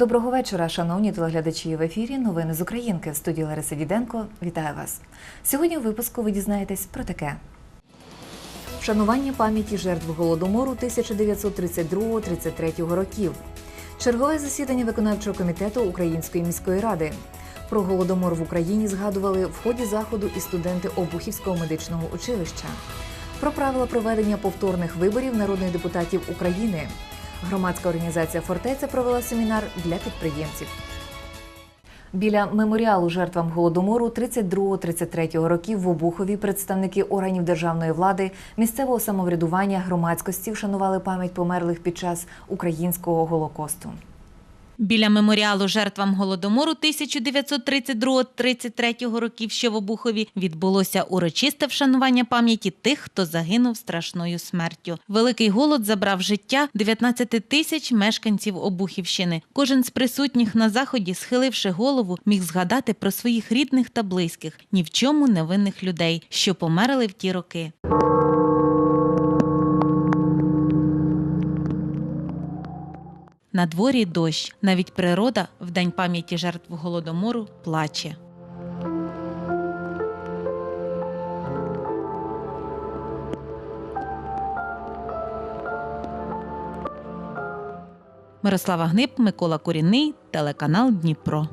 Доброго вечора, шановні телеглядачі в ефірі. Новини з Українки в студії Лариса Діденко. Вітаю вас. Сьогодні у випуску ви дізнаєтесь про таке. Вшанування пам'яті жертв голодомору 1932-33 років. Чергове засідання виконавчого комітету Української міської ради. Про голодомор в Україні згадували в ході заходу і студенти Обухівського медичного училища. Про правила проведення повторних виборів народних депутатів України. Громадська організація Фортеця провела семінар для підприємців. Біля меморіалу жертвам голодомору 32-33 років в Обухові представники органів державної влади, місцевого самоврядування, громадськості вшанували пам'ять померлих під час українського голокосту. Біля меморіалу жертвам голодомору 1932-33 років, що в Обухові, відбулося урочисте вшанування пам'яті тих, хто загинув страшною смертю. Великий голод забрав життя 19 тисяч мешканців Обухівщини. Кожен з присутніх на заході, схиливши голову, міг згадати про своїх рідних та близьких, ні в чому невинних людей, що померли в ті роки. На дворі дощ. Навіть природа в день пам'яті жертв голодомору плаче. Мирослава Гнип, Микола Корінний, телеканал Дніпро.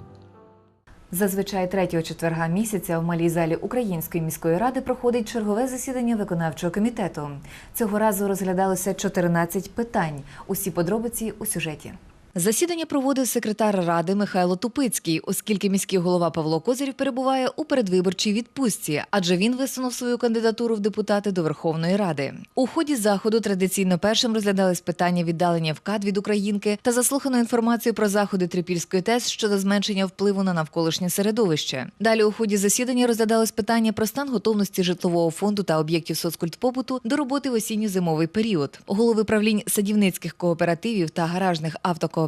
Зазвичай третього четверга місяця в малій залі Української міської ради проходить чергове засідання виконавчого комітету. Цього разу розглядалося 14 питань. Усі подробиці у сюжеті. Засідання проводив секретар ради Михайло Тупицький, оскільки міський голова Павло Козирів перебуває у передвиборчій відпустці, адже він висунув свою кандидатуру в депутати до Верховної Ради. У ході заходу традиційно першим розглядались питання віддалення ВКАД від Українки та заслухано інформацію про заходи Трипільської ТЕС щодо зменшення впливу на навколишнє середовище. Далі у ході засідання розглядалось питання про стан готовності житлового фонду та об'єктів соцкультпобуту до роботи в осінньо-зимовий період. Голови правлінь садівницьких кооперативів та гаражних автокооперативів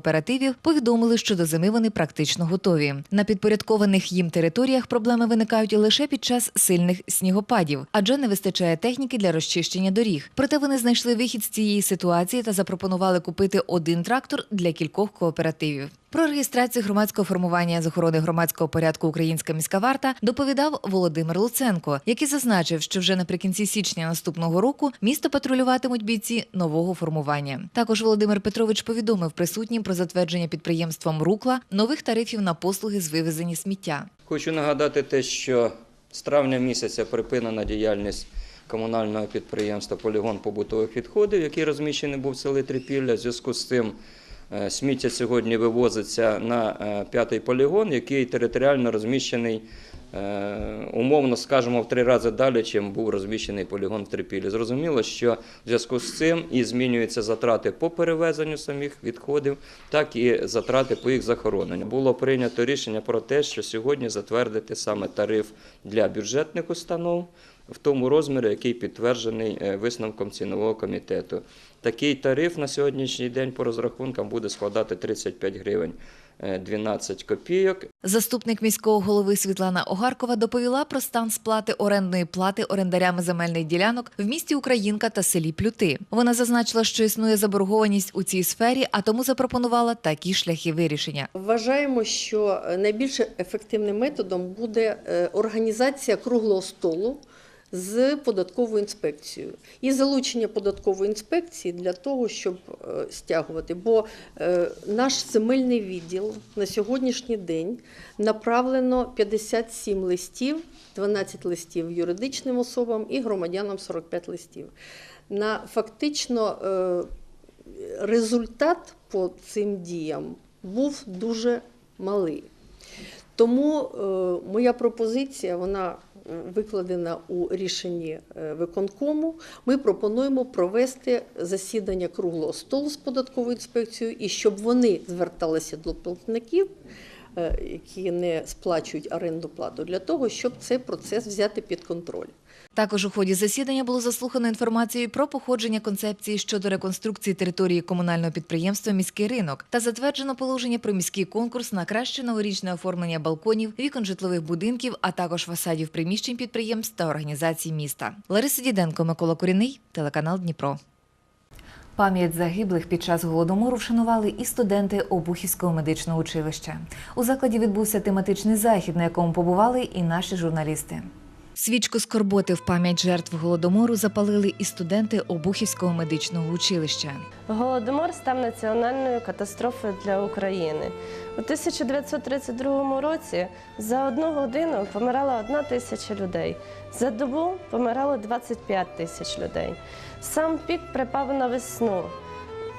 повідомили, що до зими вони практично готові. На підпорядкованих їм територіях проблеми виникають лише під час сильних снігопадів, адже не вистачає техніки для розчищення доріг. Проте вони знайшли вихід з цієї ситуації та запропонували купити один трактор для кількох кооперативів. Про реєстрацію громадського формування з охорони громадського порядку Українська міська варта доповідав Володимир Луценко, який зазначив, що вже наприкінці січня наступного року місто патрулюватимуть бійці нового формування. Також Володимир Петрович повідомив присутнім про затвердження підприємством Рукла нових тарифів на послуги з вивезення сміття. Хочу нагадати те, що з травня місяця припинена діяльність комунального підприємства Полігон побутових відходів, який розміщений був в селі Трипілля. В зв'язку з цим сміття сьогодні вивозиться на е, п'ятий полігон, який територіально розміщений. е, Умовно скажемо в три рази далі, чим був розміщений полігон в Трипілі. Зрозуміло, що в зв'язку з цим і змінюються затрати по перевезенню самих відходів, так і затрати по їх захороненню. Було прийнято рішення про те, що сьогодні затвердити саме тариф для бюджетних установ в тому розмірі, який підтверджений е, висновком цінового комітету. Такий тариф на сьогоднішній день по розрахункам буде складати 35 гривень е, 12 копійок. Заступник міського голови Світлана Огаркова доповіла про стан сплати орендної плати орендарями земельних ділянок в місті Українка та селі Плюти. Вона зазначила, що існує заборгованість у цій сфері, а тому запропонувала такі шляхи вирішення. Вважаємо, що найбільш ефективним методом буде е, організація круглого столу з податковою інспекцією і залучення податкової інспекції для того, щоб е, стягувати. Бо е, наш земельний відділ на сьогоднішній день направлено 57 листів, 12 листів юридичним особам і громадянам 45 листів. На фактично е, результат по цим діям був дуже малий. Тому моя пропозиція вона викладена у рішенні е, виконкому. Ми пропонуємо провести засідання круглого столу з податковою інспекцією і щоб вони зверталися до платників, які не сплачують оренду плату, для того, щоб цей процес взяти під контроль. Також у ході засідання було заслухано інформацію про походження концепції щодо реконструкції території комунального підприємства Міський ринок та затверджено положення про міський конкурс на краще новорічне оформлення балконів, вікон житлових будинків, а також фасадів приміщень підприємств та організацій міста. Лариса Діденко, Микола Куріний, телеканал Дніпро. Пам'ять загиблих під час голодомору вшанували і студенти Обухівського медичного училища. У закладі відбувся тематичний захід, на якому побували і наші журналісти. Свічку скорботи в пам'ять жертв голодомору запалили і студенти Обухівського медичного училища. Голодомор став національною катастрофою для України. У 1932 році за одну годину помирала одна тисяча людей. За добу помирало 25 тисяч людей. Сам пік припав на весну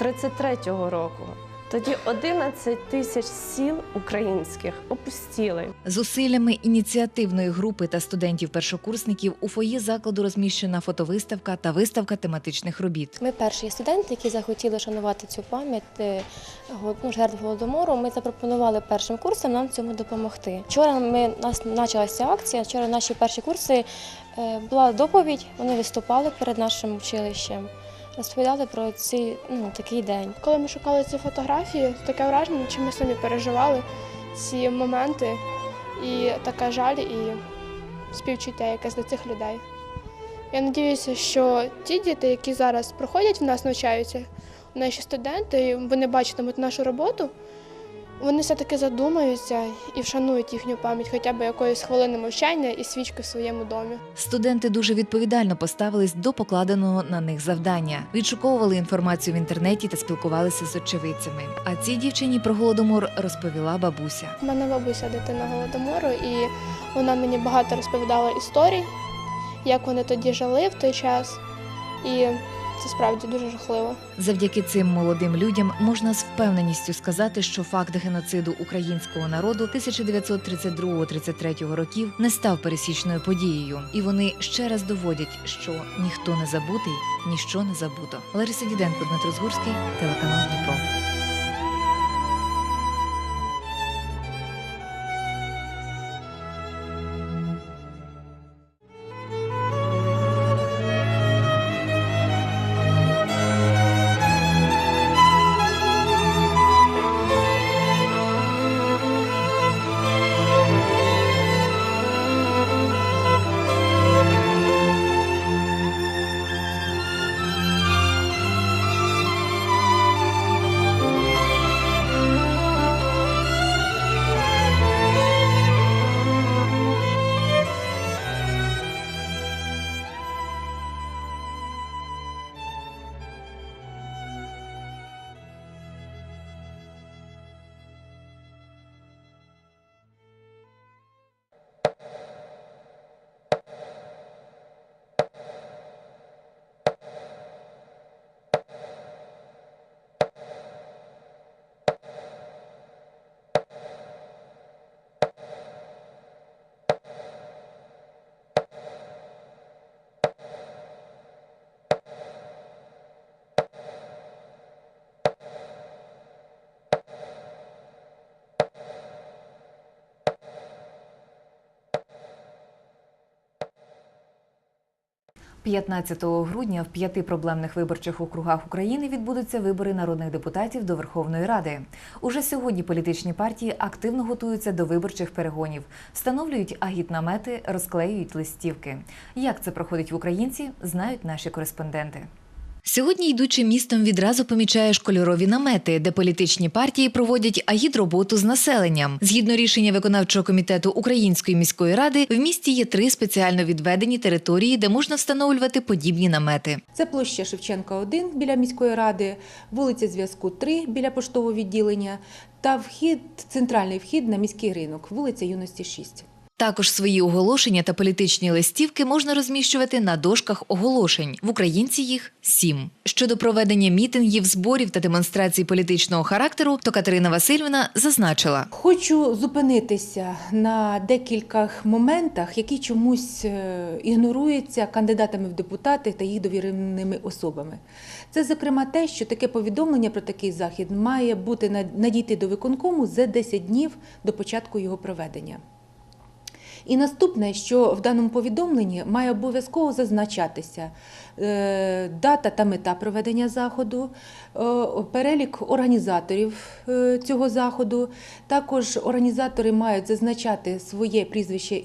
33-го року. Тоді 11 тисяч сіл українських опустіли. Зусиллями ініціативної групи та студентів-першокурсників у фоє закладу розміщена фотовиставка та виставка тематичних робіт. Ми перші студенти, які захотіли шанувати цю пам'ять е, ну, жертв голодомору. Ми запропонували першим курсам нам цьому допомогти. Вчора ми у нас почалася акція. Вчора наші перші курси е, була доповідь. Вони виступали перед нашим училищем, розповідали про ці ну такий день. Коли ми шукали ці фотографії, таке враження, чи ми самі переживали ці моменти, і така жаль, і співчуття якесь до цих людей. Я сподіваюся, що ті діти, які зараз проходять в нас, навчаються, наші студенти, вони бачитимуть нашу роботу, вони все-таки задумаються і вшанують їхню пам'ять хоча б якоїсь хвилини мовчання і свічки в своєму домі. Студенти дуже відповідально поставились до покладеного на них завдання, відшуковували інформацію в інтернеті та спілкувалися з очевидцями. А цій дівчині про голодомор розповіла бабуся. У мене бабуся дитина голодомору, і вона мені багато розповідала історій, як вони тоді жили в той час. І це справді дуже жахливо. Завдяки цим молодим людям можна з впевненістю сказати, що факт геноциду українського народу 1932-33 років не став пересічною подією, і вони ще раз доводять, що ніхто не забутий, ніщо не забуто. Лариса Діденко, Дмитро Згурський, телеканал Дніпро. – 15 грудня в п'яти проблемних виборчих округах України відбудуться вибори народних депутатів до Верховної Ради. Уже сьогодні політичні партії активно готуються до виборчих перегонів, встановлюють агітнамети, розклеюють листівки. Як це проходить в українці, знають наші кореспонденти. Сьогодні, йдучи містом, відразу помічаєш кольорові намети, де політичні партії проводять агітроботу з населенням. Згідно рішення виконавчого комітету Української міської ради, в місті є три спеціально відведені території, де можна встановлювати подібні намети. Це площа Шевченка 1 біля міської ради, вулиця Зв'язку 3 біля поштового відділення та вхід, центральний вхід на міський ринок, вулиця Юності 6. Також свої оголошення та політичні листівки можна розміщувати на дошках оголошень. В українці їх сім. Щодо проведення мітингів, зборів та демонстрацій політичного характеру, то Катерина Васильівна зазначила. Хочу зупинитися на декількох моментах, які чомусь е, ігноруються кандидатами в депутати та їх довіреними особами. Це, зокрема, те, що таке повідомлення про такий захід має бути над- надійти до виконкому за 10 днів до початку його проведення. І наступне, що в даному повідомленні має обов'язково зазначатися е, дата та мета проведення заходу, е, перелік організаторів е, цього заходу. Також організатори мають зазначати своє прізвище,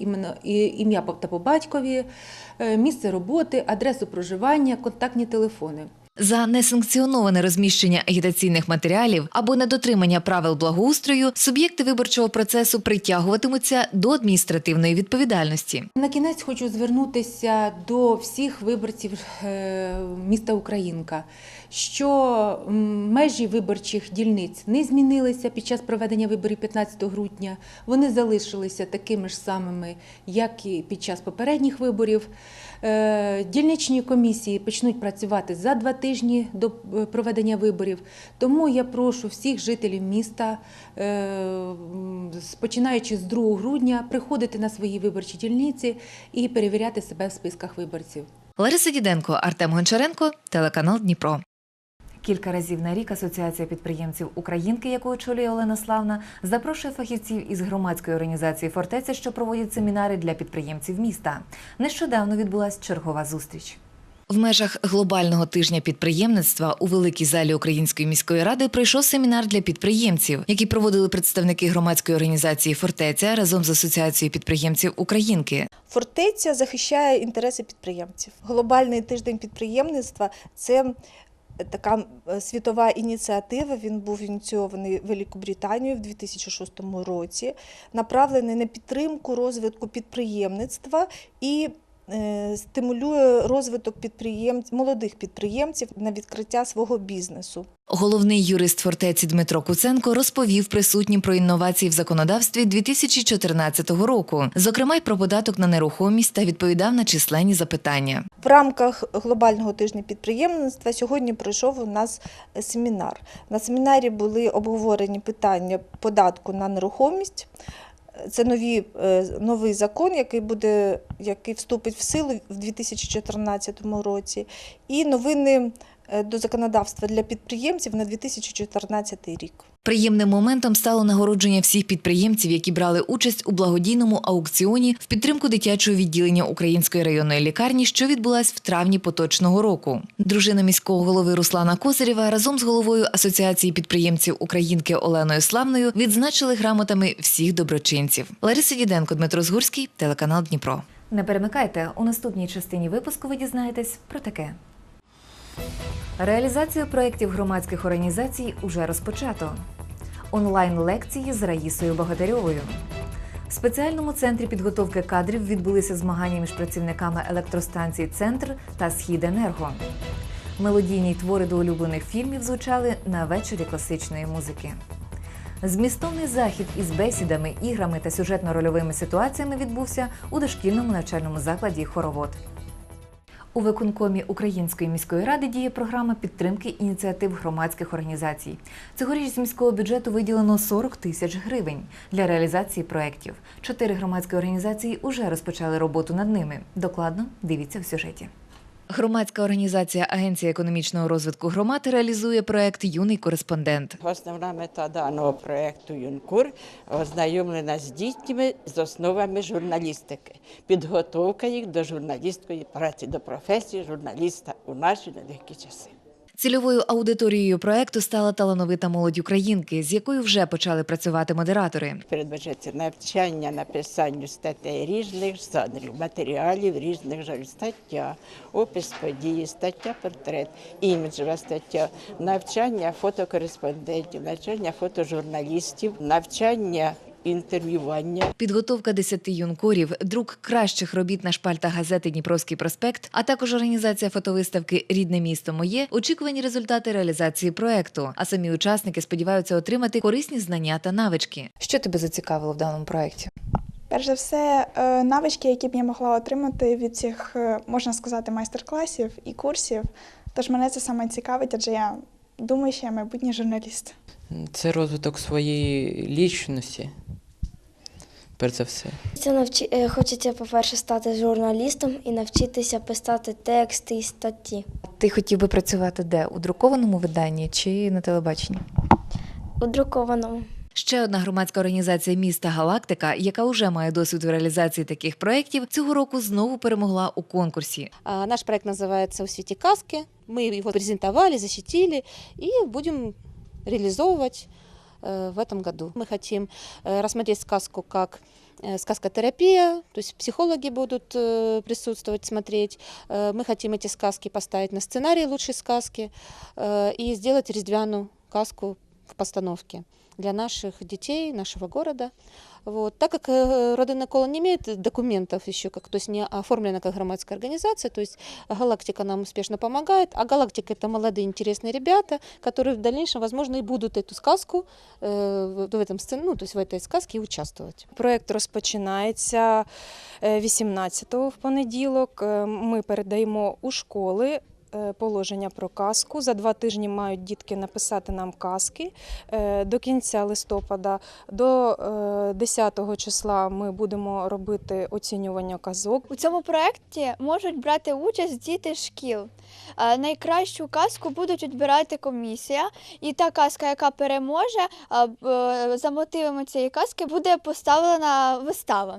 ім'я та по батькові, місце роботи, адресу проживання, контактні телефони. За несанкціоноване розміщення агітаційних матеріалів або недотримання правил благоустрою суб'єкти виборчого процесу притягуватимуться до адміністративної відповідальності. На кінець хочу звернутися до всіх виборців е, міста Українка, що межі виборчих дільниць не змінилися під час проведення виборів 15 грудня. Вони залишилися такими ж самими, як і під час попередніх виборів. Е, Дільничні комісії почнуть працювати за два тижні до е, проведення виборів. Тому я прошу всіх жителів міста, е, починаючи з 2 грудня, приходити на свої виборчі дільниці і перевіряти себе в списках виборців. Лариса Діденко, Артем Гончаренко, телеканал Дніпро. Кілька разів на рік Асоціація підприємців Українки, яку очолює Олена Славна, запрошує фахівців із громадської організації Фортеця, що проводять семінари для підприємців міста. Нещодавно відбулася чергова зустріч. В межах глобального тижня підприємництва у великій залі Української міської ради пройшов семінар для підприємців, який проводили представники громадської організації Фортеця разом з Асоціацією підприємців Українки. Фортеця захищає інтереси підприємців. Глобальний тиждень підприємництва це така світова ініціатива. Він був ініційований Великобританією в 2006 році, направлений на підтримку розвитку підприємництва і стимулює розвиток підприємців, молодих підприємців на відкриття свого бізнесу. Головний юрист фортеці Дмитро Куценко розповів присутнім про інновації в законодавстві 2014 року, зокрема й про податок на нерухомість та відповідав на численні запитання. В рамках глобального тижня підприємництва сьогодні пройшов у нас семінар. На семінарі були обговорені питання податку на нерухомість. Це нові, е, новий закон, який буде, який вступить в силу в 2014 році, і новини до законодавства для підприємців на 2014 рік. Приємним моментом стало нагородження всіх підприємців, які брали участь у благодійному аукціоні в підтримку дитячого відділення Української районної лікарні, що відбулась в травні поточного року. Дружина міського голови Руслана Козирєва разом з головою Асоціації підприємців Українки Оленою Славною відзначили грамотами всіх доброчинців. Лариса Діденко, Дмитро Згурський, телеканал Дніпро. Не перемикайте у наступній частині випуску. Ви дізнаєтесь про таке. Реалізацію проєктів громадських організацій уже розпочато. Онлайн-лекції з Раїсою Богатирьовою. В спеціальному центрі підготовки кадрів відбулися змагання між працівниками електростанцій Центр та Східенерго. Мелодійні твори до улюблених фільмів звучали на вечорі класичної музики. Змістовний захід із бесідами, іграми та сюжетно-рольовими ситуаціями відбувся у дошкільному навчальному закладі Хоровод. У виконкомі Української міської ради діє програма підтримки ініціатив громадських організацій. Цьогоріч з міського бюджету виділено 40 тисяч гривень для реалізації проєктів. Чотири громадські організації уже розпочали роботу над ними. Докладно дивіться в сюжеті. Громадська організація Агенція економічного розвитку громад реалізує проект Юний кореспондент. Основна мета даного проекту ЮНКУР ознайомлена з дітьми з основами журналістики, підготовка їх до журналістської праці, до професії журналіста у наші нелегкі часи. Цільовою аудиторією проекту стала талановита молодь українки, з якою вже почали працювати модератори. Передбачається навчання написанню статей різних жанрів, матеріалів різних жанрів, стаття, опис події, стаття портрет, іміджева стаття, навчання фотокореспондентів, навчання фотожурналістів, навчання інтерв'ювання. Підготовка десяти юнкорів, друк кращих робіт на шпальтах газети Дніпровський проспект, а також організація фотовиставки Рідне місто моє очікувані результати реалізації проекту. А самі учасники сподіваються отримати корисні знання та навички. Що тебе зацікавило в даному проекті? Перш за все, е, навички, які б я могла отримати від цих, е, можна сказати, майстер-класів і курсів. Тож мене це саме цікавить, адже я думаю, що я майбутній журналіст. Це розвиток своєї лічності. Перш за все. Це навчи... е, Хочеться, по-перше, стати журналістом і навчитися писати тексти і статті. Ти хотів би працювати де у друкованому виданні чи на телебаченні? У друкованому. Ще одна громадська організація міста Галактика, яка вже має досвід у реалізації таких проєктів, цього року знову перемогла у конкурсі. А, Наш проект называется «У свете каски». Мы его презентовали, защитили и будем реализовывать э, в этом году. Мы хотим э, рассмотреть сказку как э, сказкотерапия, то есть психологи будут э, присутствовать, смотреть. Э, Мы хотим эти сказки поставить на сценарий лучшей сказки э, и сделать рездвяную сказку в постановке для наших детей, нашего города. Вот. Так как э, Родина Кола не имеет документов еще, как, то есть не оформлена как громадская организация, то есть Галактика нам успешно помогает, а Галактика это молодые интересные ребята, которые в дальнейшем, возможно, и будут эту сказку э, в этом сцен, ну, то есть в этой сказке и участвовать. Проект розпочинається е, 18-го в понеділок. Е, Ми передаємо у школи. е, Положення про казку. За два тижні мають дітки написати нам казки. Е, До кінця листопада, до е, 10 числа ми будемо робити оцінювання казок. У цьому проєкті можуть брати участь діти шкіл. Е, Найкращу казку будуть відбирати комісія, і та казка, яка переможе, е, е, за мотивами цієї казки буде поставлена вистава.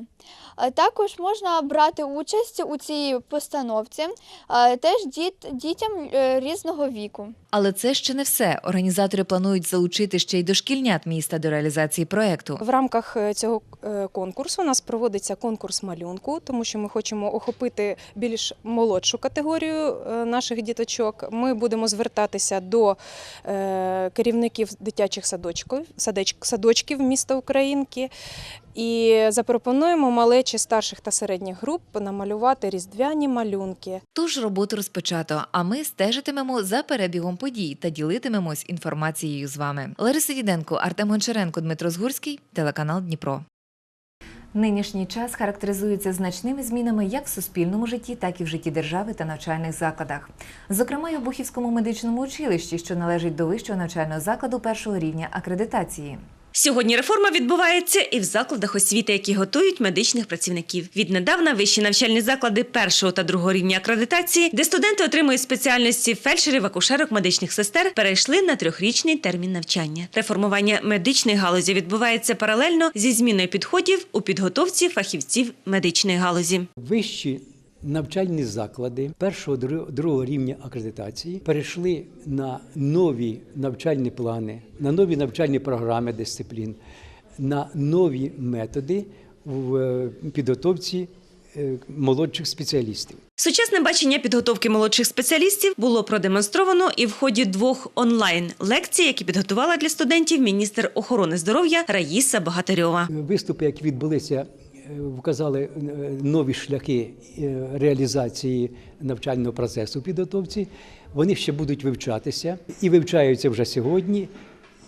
Е, Також можна брати участь у цій постановці е, теж діт, дітям е, різного віку. Але це ще не все. Організатори планують залучити ще й дошкільнят міста до реалізації проєкту. В рамках цього конкурсу у нас проводиться конкурс малюнку, тому що ми хочемо охопити більш молодшу категорію наших діточок. Ми будемо звертатися до керівників дитячих садочків, садочків міста Українки. І запропонуємо малечі старших та середніх груп намалювати різдвяні малюнки. Тож роботу розпочато, а ми стежитимемо за перебігом подій та ділитимемось інформацією з вами. Лариса Діденко, Артем Гончаренко, Дмитро Згурський, телеканал Дніпро. Нинішній час характеризується значними змінами як в суспільному житті, так і в житті держави та навчальних закладах. Зокрема, й у Бухівському медичному училищі, що належить до вищого навчального закладу першого рівня акредитації. Сьогодні реформа відбувається і в закладах освіти, які готують медичних працівників. Віднедавна вищі навчальні заклади першого та другого рівня акредитації, де студенти отримують спеціальності фельдшерів, акушерок, медичних сестер, перейшли на трьохрічний термін навчання. Реформування медичної галузі відбувається паралельно зі зміною підходів у підготовці фахівців медичної галузі. Вищі навчальні заклади першого дру- другого рівня акредитації перейшли на нові навчальні плани, на нові навчальні програми дисциплін, на нові методи в е, підготовці е, молодших спеціалістів. Сучасне бачення підготовки молодших спеціалістів було продемонстровано і в ході двох онлайн лекцій, які підготувала для студентів міністр охорони здоров'я Раїса Багатарьова. Виступи, які відбулися, вказали е, нові шляхи е, реалізації навчального процесу підготовці. Вони ще будуть вивчатися і вивчаються вже сьогодні.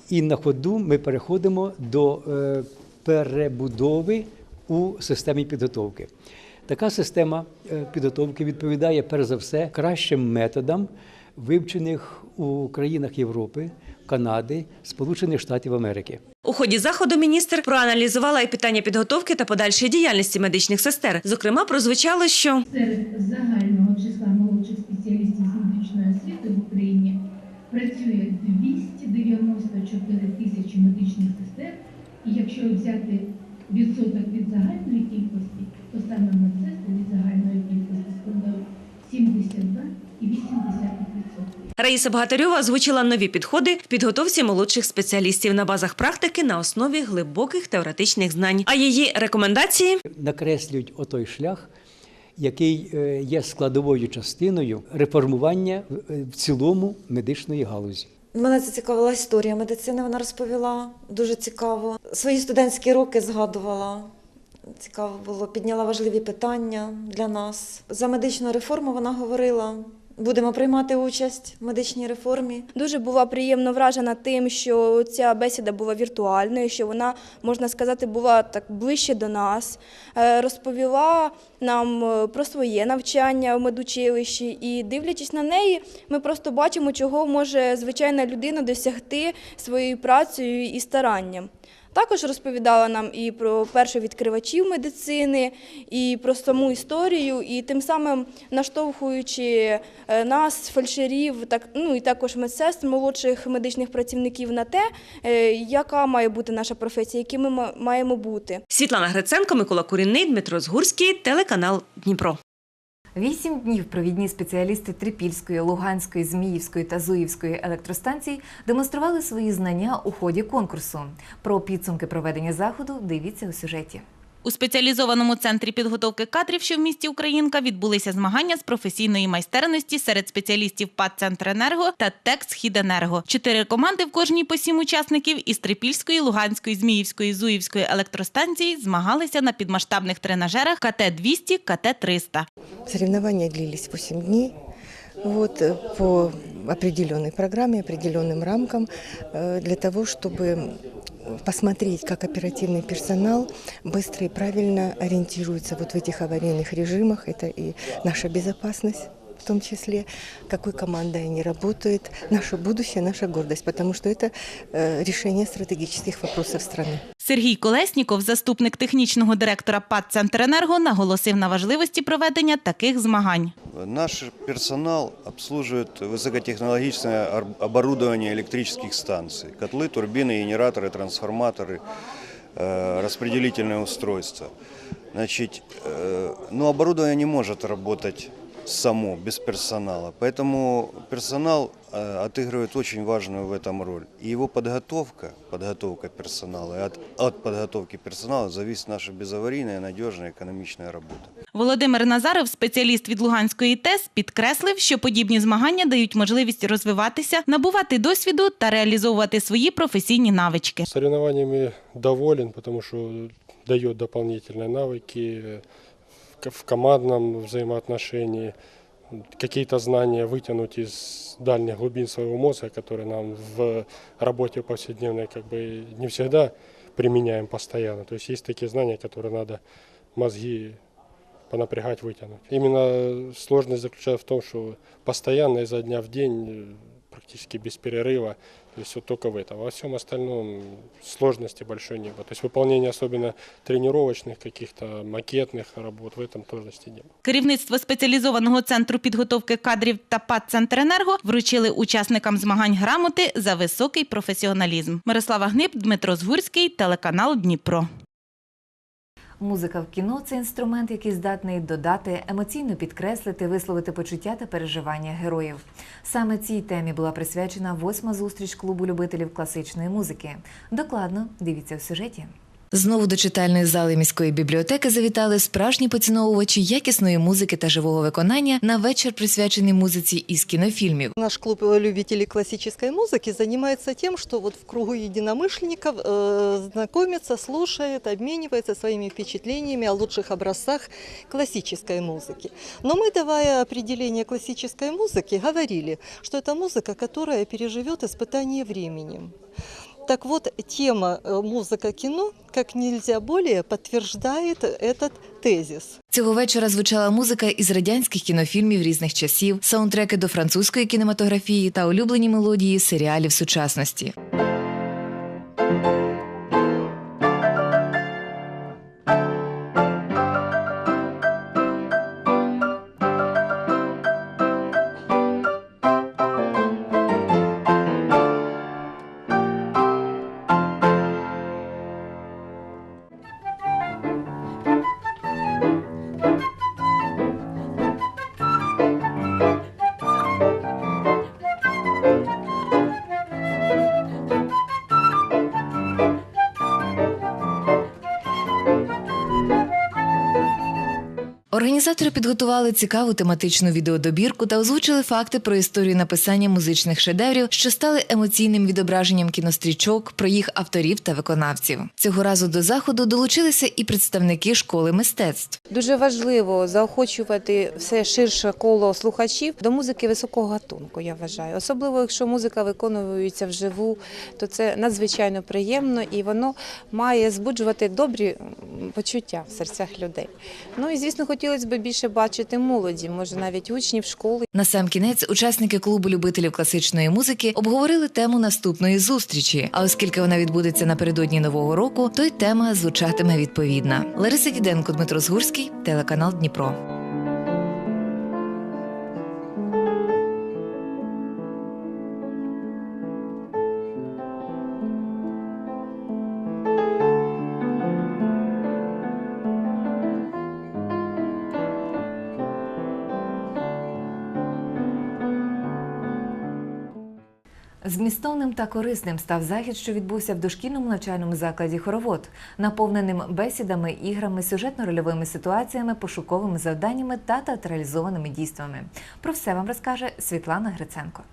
І на ходу ми переходимо до е, перебудови у системі підготовки. Така система е, підготовки відповідає перш за все кращим методам, вивчених у країнах Європи, Канади, Сполучених Штатів Америки. У ході заходу міністр проаналізувала і питання підготовки та подальшої діяльності медичних сестер. Зокрема, прозвучало, що Серед загального числа молодших спеціалістів з медичної освіти в Україні працює 294 тисячі медичних сестер. І якщо взяти відсоток від загальної кількості, то саме медсестри від загальної кількості складають 72,8%. Раїса Багатарьова озвучила нові підходи в підготовці молодших спеціалістів на базах практики на основі глибоких теоретичних знань. А її рекомендації накреслюють отой шлях, який е, є складовою частиною реформування е, в цілому медичної галузі. Мене зацікавила історія медицини, вона розповіла дуже цікаво. Свої студентські роки згадувала. Цікаво було, підняла важливі питання для нас. За медичну реформу вона говорила. Будемо приймати участь в медичній реформі. Дуже була приємно вражена тим, що ця бесіда була віртуальною, що вона, можна сказати, була так ближче до нас. Е, Розповіла нам е, про своє навчання в медучилищі, і дивлячись на неї, ми просто бачимо, чого може звичайна людина досягти своєю працею і старанням. Також розповідала нам і про перших відкривачів медицини, і про саму історію, і тим самим наштовхуючи е, нас, фельдшерів, так ну і також медсестр, молодших медичних працівників на те, е, яка має бути наша професія, якими ми маємо бути. Світлана Гриценко, Микола Курінний, Дмитро Згурський, телеканал Дніпро. Вісім днів провідні спеціалісти Трипільської, Луганської, Зміївської та Зуївської електростанцій демонстрували свої знання у ході конкурсу. Про підсумки проведення заходу дивіться у сюжеті. У спеціалізованому центрі підготовки кадрів, що в місті Українка, відбулися змагання з професійної майстерності серед спеціалістів ПАД «Центренерго» та ТЕК «Східенерго». Чотири команди в кожній по сім учасників із Трипільської, Луганської, Зміївської, Зуївської електростанцій змагалися на підмасштабних тренажерах КТ-200, КТ-300. Соревнования длились 8 дней. Вот, э, по определенной программе, определенным рамкам, э, для того, чтобы посмотреть, как оперативный персонал быстро и правильно ориентируется вот в этих аварийных режимах. Это и наша безопасность в том числе, какой командой они работают, наше будущее, наша гордость, потому что это э, решение стратегических вопросов страны. Сергій Колесніков, заступник технічного директора ПАД «Центренерго», наголосив на важливості проведення таких змагань. Наш персонал обслуживает высокотехнологичное ор- оборудование электрических станций. Котлы, турбины, генераторы, трансформаторы, э, распределительные устройства. Значит, э, но оборудование не может работать само, без персонала. Поэтому персонал э, отыгрывает очень важную в этом роль. И его подготовка, подготовка персонала, и от, от подготовки персонала зависит наша безаварийная, надежная, экономичная работа. Володимир Назаров, спеціаліст від Луганської ТЕС, підкреслив, що подібні змагання дають можливість розвиватися, набувати досвіду та реалізовувати свої професійні навички. Соревнованиями доволен, потому что дает дополнительные навыки э, в ко- в командном взаимоотношении, какие-то знания вытянуть из дальних глубин своего мозга, которые нам в работе повседневной как бы не всегда применяем постоянно. То есть есть такие знания, которые надо мозги понапрягать, вытянуть. Именно сложность заключается в том, что постоянно изо дня в день, э, практически без перерыва, то есть вот только в этом. Во всем остальном сложности большой не было. То есть выполнение особенно тренировочных каких-то макетных работ в этом трудностей не было. Керівництво спеціалізованого центру підготовки кадрів та ПАД «Центренерго» вручили учасникам змагань грамоти за високий професіоналізм. Мирослава Гниб, Дмитро Згурський, телеканал Дніпро. Музика в кіно це інструмент, який здатний додати, емоційно підкреслити, висловити почуття та переживання героїв. Саме цій темі була присвячена восьма зустріч клубу любителів класичної музики. Докладно дивіться в сюжеті. Знову до читальної зали міської бібліотеки завітали справжні поціновувачі якісної музики та живого виконання на вечір, присвячений музиці із кінофільмів. Наш клуб любителей классической музыки занимается тем, что вот в кругу единомышленников э, знакомится, слушает, обменивается своими впечатлениями о лучших образцах классической музыки. Но мы, давая определение классической музыки, говорили, что это музыка, которая переживет испытание временем. Так вот, тема э, музыка-кино как нельзя более подтверждает этот тезис. Цього вечора звучала музика із радянських кінофільмів різних часів, саундтреки до французької кінематографії та улюблені мелодії серіалів сучасності. Підготували цікаву тематичну відеодобірку та озвучили факти про історію написання музичних шедеврів, що стали емоційним відображенням кінострічок, про їх авторів та виконавців. Цього разу до заходу долучилися і представники школи мистецтв. Дуже важливо заохочувати все ширше коло слухачів до музики високого гатунку, я вважаю. Особливо, якщо музика виконується вживу, то це надзвичайно приємно і воно має збуджувати добрі почуття в серцях людей. Ну і звісно, хотілося б більше бачити молоді, може навіть учнів школи. На сам кінець учасники клубу любителів класичної музики обговорили тему наступної зустрічі. А оскільки вона відбудеться напередодні нового року, то й тема звучатиме відповідна. Лариса Діденко, Дмитро Згурський, телеканал Дніпро. Змістовним та корисним став захід, що відбувся в дошкільному навчальному закладі Хоровод, наповненим бесідами, іграми, сюжетно-рольовими ситуаціями, пошуковими завданнями та театралізованими дійствами. Про все вам розкаже Світлана Гриценко.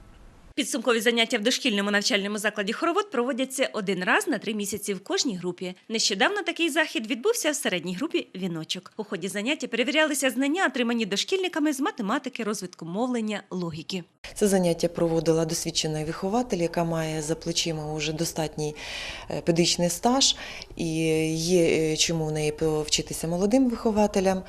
Підсумкові заняття в дошкільному навчальному закладі хоровод проводяться один раз на три місяці в кожній групі. Нещодавно такий захід відбувся в середній групі віночок. У ході заняття перевірялися знання, отримані дошкільниками з математики, розвитку мовлення, логіки. Це заняття проводила досвідчена вихователь, яка має за плечима уже достатній е, педагогічний стаж, і є е, чому в неї повчитися молодим вихователям.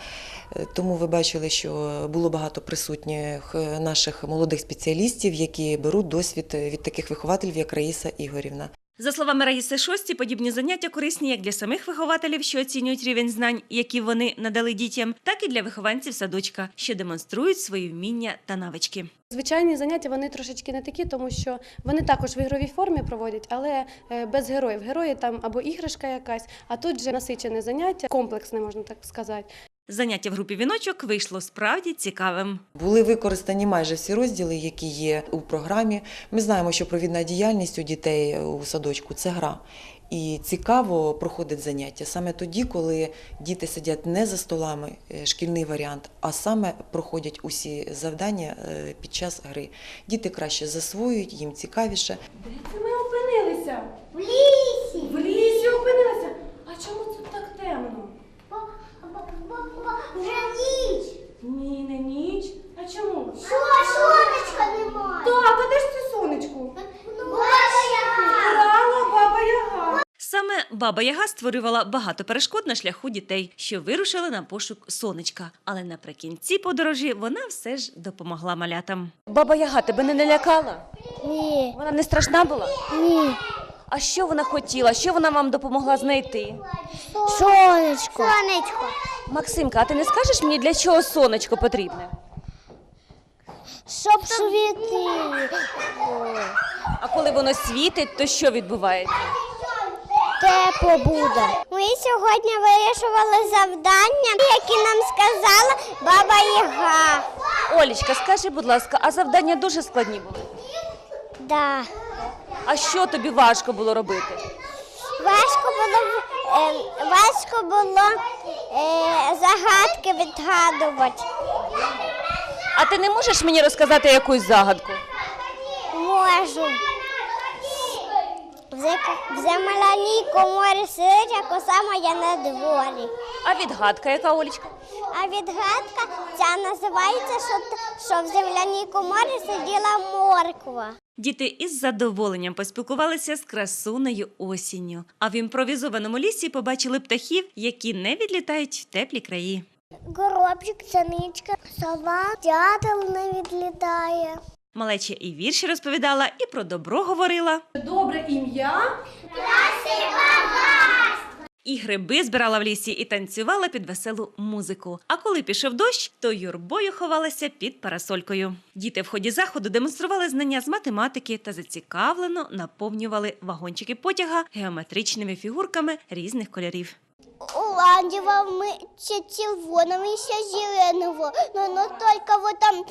Е, Тому ви бачили, що було багато присутніх е, наших молодих спеціалістів, які беруть досвід від таких вихователів, як Раїса Ігорівна. За словами Раїси Шості, подібні заняття корисні як для самих вихователів, що оцінюють рівень знань, які вони надали дітям, так і для вихованців садочка, що демонструють свої вміння та навички. Звичайні заняття вони трошечки не такі, тому що вони також в ігровій формі проводять, але е, без героїв. Герої там або іграшка якась, а тут же насичене заняття, комплексне, можна так сказати. Заняття в групі віночок вийшло справді цікавим. Були використані майже всі розділи, які є у програмі. Ми знаємо, що провідна діяльність у дітей у садочку це гра. І цікаво проходить заняття саме тоді, коли діти сидять не за столами, е, шкільний варіант, а саме проходять усі завдання е, під час гри. Діти краще засвоюють, їм цікавіше. Де це Ми опинилися. В лісі опинилися. А чому тут так темно? Вже ніч. Ні, не ніч. А чому? Що, сонечка немає? Так, а де ж це сонечко? Баба яга. Баба Яга. Саме баба Яга створювала багато перешкод на шляху дітей, що вирушили на пошук сонечка. Але наприкінці подорожі вона все ж допомогла малятам. Баба Яга тебе не налякала? Ні. Вона не страшна була? Ні. А що вона хотіла? Що вона вам допомогла знайти? Сонечко. Сонечко. Максимка, а ти не скажеш мені, для чого сонечко потрібне? Щоб світи. А коли воно світить, то що відбувається? Тепло буде. Ми сьогодні вирішували завдання, які нам сказала баба Яга. Олічка, скажи, будь ласка, а завдання дуже складні були? Да. А що тобі важко було робити? Важко було, важко було е, загадки відгадувати. А ти не можеш мені розказати якусь загадку? Можу. В В земляній коморі сидить, а коса моя на дворі. А відгадка, яка Олічка? А відгадка ця називається, що, що в земляній коморі сиділа морква. Діти із задоволенням поспілкувалися з красунею осінню. А в імпровізованому лісі побачили птахів, які не відлітають в теплі краї. Горобчик, цяничка, сова, дятел не відлітає. Малеча і вірші розповідала, і про добро говорила. Добре ім'я. І гриби збирала в лісі і танцювала під веселу музику. А коли пішов дощ, то юрбою ховалася під парасолькою. Діти в ході заходу демонстрували знання з математики та зацікавлено наповнювали вагончики потяга геометричними фігурками різних кольорів. Оранжевого, мы червоного, еще зеленого. Но, но только вот там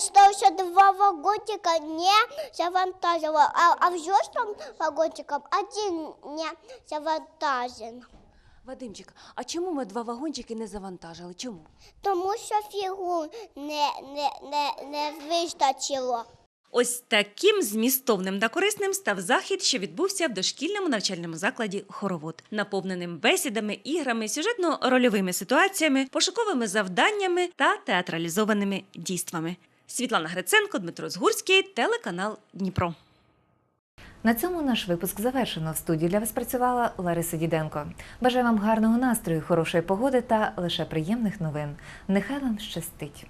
что еще два вагончика не завантажила, а, а в жестком вагончиком один не завантажен. Вадимчик, а чому ми два вагончики не завантажили? Чому? Тому що фігур не, не, не, не вистачило. Ось таким змістовним та корисним став захід, що відбувся в дошкільному навчальному закладі Хоровод, наповненим бесідами, іграми, сюжетно-рольовими ситуаціями, пошуковими завданнями та театралізованими дійствами. Світлана Гриценко, Дмитро Згурський, телеканал Дніпро. На цьому наш випуск завершено. В студії для вас працювала Лариса Діденко. Бажаю вам гарного настрою, хорошої погоди та лише приємних новин. Нехай вам щастить.